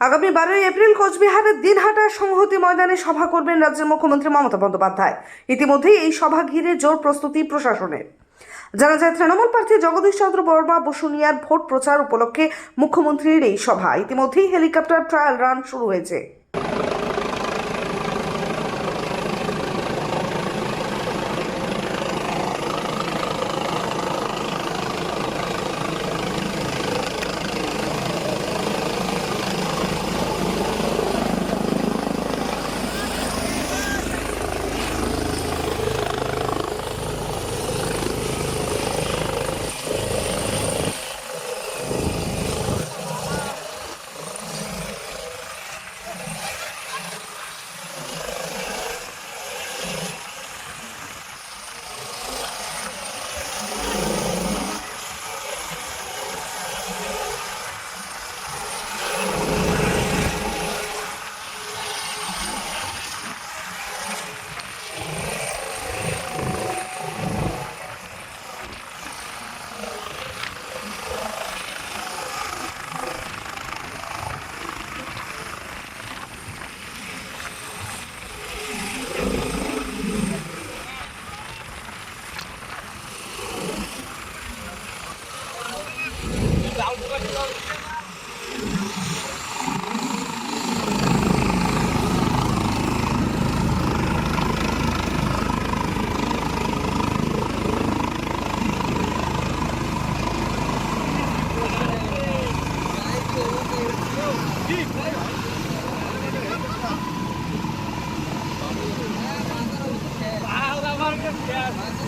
আগামী বারোই এপ্রিল কোচবিহারের দিনহাটা সংহতি ময়দানে সভা করবেন রাজ্যের মুখ্যমন্ত্রী মমতা বন্দ্যোপাধ্যায়। ইতিমধ্যেই এই সভা ঘিরে জোর প্রস্তুতি প্রশাসনের। জানা যায়, তৃণমূল প্রার্থী জগদীশ চন্দ্র বর্মা বসুনিয়ার ভোট প্রচার উপলক্ষে মুখ্যমন্ত্রীর এই সভা। ইতিমধ্যেই হেলিকপ্টার ট্রায়াল রান শুরু হয়েছে। Yes.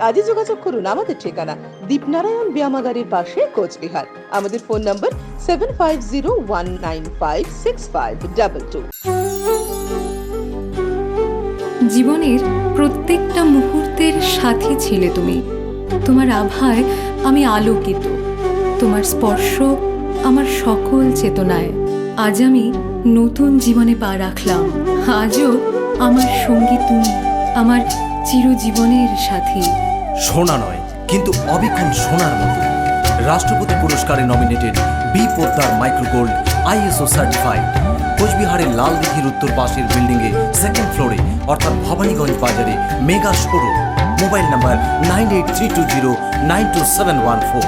আজই যোগাযোগ করুন আমাদের ঠিকানা দীপনারায়ণ ব্যায়ামাগারের পাশে কোচবিহার। আমাদের ফোন নম্বর সেভেন জীবনের প্রত্যেকটা মুহূর্তের সাথী ছিলে তুমি। তোমার আভায় আমি আলোকিত। তোমার স্পর্শ আমার সকল চেতনায়। আজ আমি নতুন জীবনে পা রাখলাম। আজও আমার সঙ্গী তুমি, আমার চিরজীবনের সাথী। সোনা নয়, কিন্তু অবিক্ষণ সোনার মতো। রাষ্ট্রপতি পুরস্কারে nominated B Poddar micro gold ISO certified কোচবিহারের লাল দিঘির উত্তর পাশের বিল্ডিংয়ে সেকেন্ড ফ্লোরে অর্থাৎ ভবানীগঞ্জ বাজারে mega showroom mobile number nine eight three two zero nine two seven one four